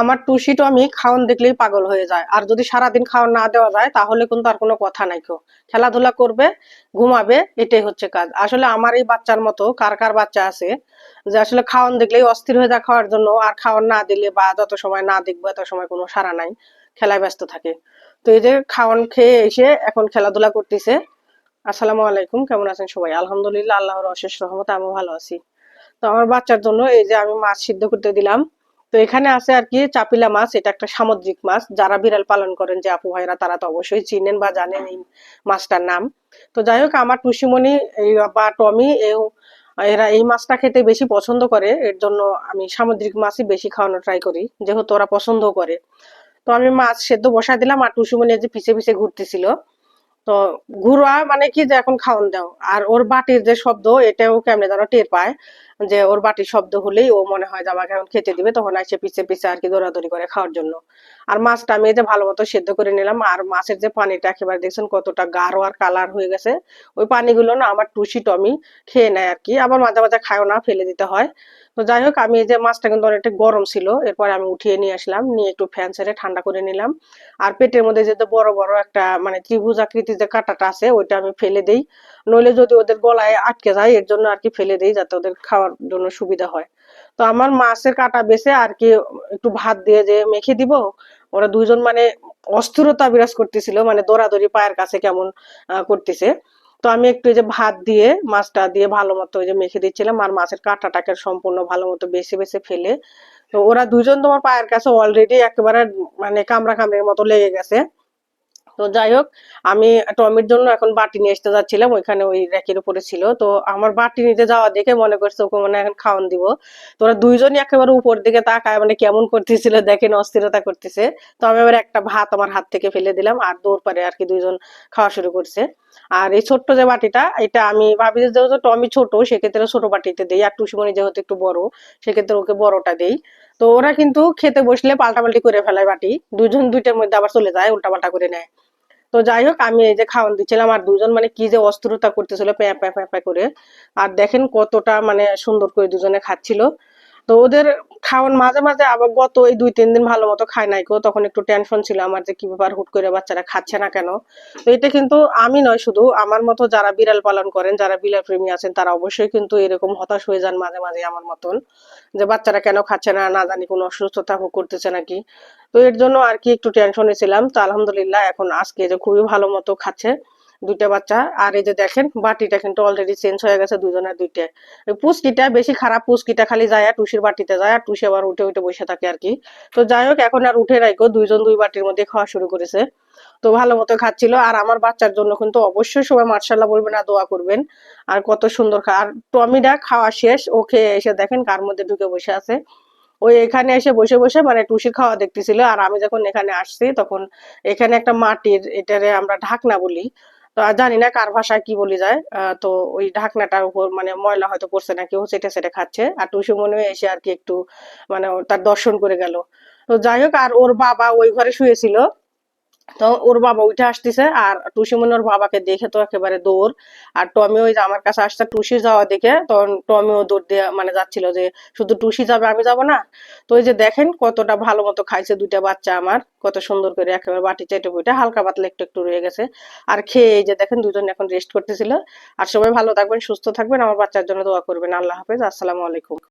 আমার টুসিটো আমি খাওয়ান দেখলেই পাগল হয়ে যায়। আর যদি সারাদিন খাওয়ান না দেওয়া যায়, তাহলে কিন্তু আর কোনো কথা নাই কেউ। খেলাধুলা করবে, ঘুমাবে, এটাই হচ্ছে কাজ। আসলে আমার এই বাচ্চার মতো কার কার বাচ্চা আছে, যে আসলে খাওয়ান দেখলেই অস্থির হয়ে যায় খাওয়ার জন্য, আর খাওয়ান না দিলে বা যত সময় না দেখব, এত সময় কোনো সারা নাই, খেলায় ব্যস্ত থাকে। তো এই যে খাওয়ান খেয়ে এসে এখন খেলাধুলা করতেছে। আসসালামু আলাইকুম, কেমন আছেন সবাই? আলহামদুলিল্লাহ, আল্লাহর অশেষ রহমত আমি ভালো আছি। তো আমার বাচ্চার জন্য এই যে আমি মাছ সিদ্ধ করতে দিলাম। তো এখানে আছে আর কি চাপিলা মাছ, এটা একটা সামুদ্রিক মাছ। যারা বিড়াল পালন করেন যে আপু ভাইরা, তারা তো অবশ্যই চিনেন বা জানেন এই মাছটার নাম। তো যাই হোক, আমার টুসিমণি বা টমি এরা এই মাছটা খেতে বেশি পছন্দ করে। এর জন্য আমি সামুদ্রিক মাছই বেশি খাওয়ানো ট্রাই করি, যেহেতু ওরা পছন্দ করে। তো আমি মাছ সেদ্ধ বসা দিলাম আর টুসিমণি যে পিছে পিছে ঘুরতেছিল। তো ঘুরা মানে কি যে এখন খাওয়ান দাও। আর ওর বাটির যে শব্দ, এটাও কেমনে যেন টের পায় যে ওর বাটির শব্দ হলেই ও মনে হয় যে আমাকে এখন খেতে দিবে, তখন আসে পিছে পিছে আর কি দৌড়াদৌড়ি করে খাওয়ার জন্য। আর মাছটা আমি যে ভালো মতো সেদ্ধ করে নিলাম, আর মাছের যে পানিটা একেবারে দেখছেন কতটা গাঢ় আর কালার হয়ে গেছে, ওই পানিগুলো না আমার টুসি টমি খেয়ে নেয় আর কি। আবার মাঝে মাঝে খায়ও না, ফেলে দিতে হয়। তো যাই হোক, আমি এই যে মাছটা কিন্তু অনেকটা গরম ছিল, এরপর আমি উঠিয়ে নিয়ে আসলাম, নিয়ে একটু ফ্যান ছেড়ে ঠান্ডা করে নিলাম। আর পেটের মধ্যে যে বড় বড় একটা মানে ত্রিভুজ আকৃতির যে কাঁটাটা আছে, ওইটা আমি ফেলে দেই। নইলে যদি ওদের গলায় আটকে যায়, এর জন্য আর কি ফেলে দেই, যাতে ওদের খাওয়ার জন্য সুবিধা হয়। তো আমার মাছের কাটা বেছে আর কি একটু ভাত দিয়ে যে মেখে দিব, ওরা দুইজন মানে অস্থিরতা বিরাজ করতেছিল মানে দৌড়াদৌড়ি পায়ের কাছে কেমন করতেছে। তো আমি একটু যে ভাত দিয়ে, মাছটা দিয়ে ভালো মতো ওই যে মেখে দিচ্ছিলাম আর মাছের কাঁটাটাকে সম্পূর্ণ ভালো মতো বেছে বেছে ফেলে। তো ওরা দুজন তোমার পায়ের কাছে অলরেডি একেবারে মানে কামড়া কামড়ের মতো লেগে গেছে। তো যাই হোক, আমি টমির জন্য এখন বাটি নিয়ে আসতে যাচ্ছিলাম, ওইখানে ওই র্যাকের উপরে ছিল। তো আমার বাটি নিতে যাওয়া দেখে মনে করছে ওকে মানে এখন খাওয়ান দিব। তো ওরা দুইজনই একেবারে উপর দিকে তাকায় মানে কেমন করতেছিল দেখেন অস্থিরতা করতেছে। তো আমি আবার একটা ভাত আমার হাত থেকে ফেলে দিলাম আর দৌড় পারে আর কি দুইজন খাওয়া শুরু করছে। আর এই ছোট্ট যে বাটিটা, এটা আমি ভাবি যেহেতু টমি ছোট, সেক্ষেত্রে ছোট বাটিতে দিই। আর টুসিমণি যেহেতু একটু বড়, সেক্ষেত্রে ওকে বড়টা দেই। তো ওরা কিন্তু খেতে বসলে পাল্টাপাল্টি করে ফেলায় বাটি। দুজন দুইটার মধ্যে আবার চলে যায়, উল্টাপাল্টা করে নেয়। তো যাই হোক, আমি এই যে খাওয়ান দিচ্ছিলাম, আর দুজন মানে কি যে অস্থিরতা করতেছিল প্যাঁ প্যাঁ প্যাঁ করে। আর দেখেন কতটা মানে সুন্দর করে দুজনে খাচ্ছিল। তো ওদের খাওয়ান মাঝে মাঝে আবার গত এই দুই, তিন দিন ভালো মতো খায় নাই তখন একটু টেনশন ছিল আমার যে কি ব্যাপার, হুট করে বাচ্চারা খাচ্ছে না কেন? তো এটা কিন্তু আমি নয়, শুধু আমার মতো যারা বিড়াল পালন করেন, যারা বিড়াল প্রেমী আছেন, তারা অবশ্যই কিন্তু এরকম হতাশ হয়ে যান মাঝে মাঝে আমার মতন, যে বাচ্চারা কেন খাচ্ছে না না জানি কোনো অসুস্থতা করতেছে নাকি। তো এর জন্য আর কি একটু টেনশনে ছিলাম। তো আলহামদুলিল্লাহ এখন আজকে যে খুবই ভালো মতো খাচ্ছে। দুইটা বাচ্চা। আর এই যে দেখেন, বাটিটা কিন্তু অলরেডি চেঞ্জ হয়ে গেছে দুজনের দুইটা। পুষ্কিটা বেশি খারাপ পুষ্কিটা খালি যায় আর টুসির বাটিতে যায়, আর টুসি আবার উঠে উঠে বসে থাকে আর কি। তো যাই হোক, এখন আর উঠে রাখো দুইজন দুই বাটির মধ্যে খাওয়া শুরু করেছে। তো ভালো মতো খাচ্ছিল, আর আমার বাচ্চার জন্য কিন্তু অবশ্যই সবাই মার্শাল্লাহ বলবেন আর দোয়া করবেন। আর কত সুন্দর আর টমিটা খাওয়া শেষ ওকে এসে দেখেন কার মধ্যে ঢুকে বসে আছে। ওই এখানে এসে বসে বসে মানে টুসির খাওয়া দেখতেছিল, আর আমি যখন এখানে আসছি তখন এখানে একটা মাটির, এটারে আমরা ঢাকনা বলি তো জানি না কার ভাষায় কি বলি যায়। তো ওই ঢাকনাটার উপর মানে ময়লা হয়তো পড়ছে না, কেউ সেটা সেটা খাচ্ছে। আর টুসু মনে এসে আর কি একটু মানে তার দর্শন করে গেল। তো যাই হোক, আর ওর বাবা ওই ঘরে শুয়েছিল। তো ওর বাবা উঠে আসতেছে, আর টুসি মনে ওর বাবাকে দেখে তো একেবারে দৌড়। আর টমি ওই যে আমার কাছে আসছে টুসি যাওয়া দেখে, তখন টমিও দৌড় দিয়ে মানে যাচ্ছিল যে, শুধু টুসি যাবে, আমি যাব না? তো ওই যে দেখেন কতটা ভালো মতো খাইছে দুইটা বাচ্চা আমার, কত সুন্দর করে একেবারে বাটি চেটে বইটা, হালকা পাতলা একটু একটু রয়ে গেছে। আর খেয়ে এই যে দেখেন দুজন এখন রেস্ট করতেছিল। আর সবাই ভালো থাকবেন, সুস্থ থাকবেন, আমার বাচ্চার জন্য দোয়া করবেন। আল্লাহ হাফেজ, আসসালামু আলাইকুম।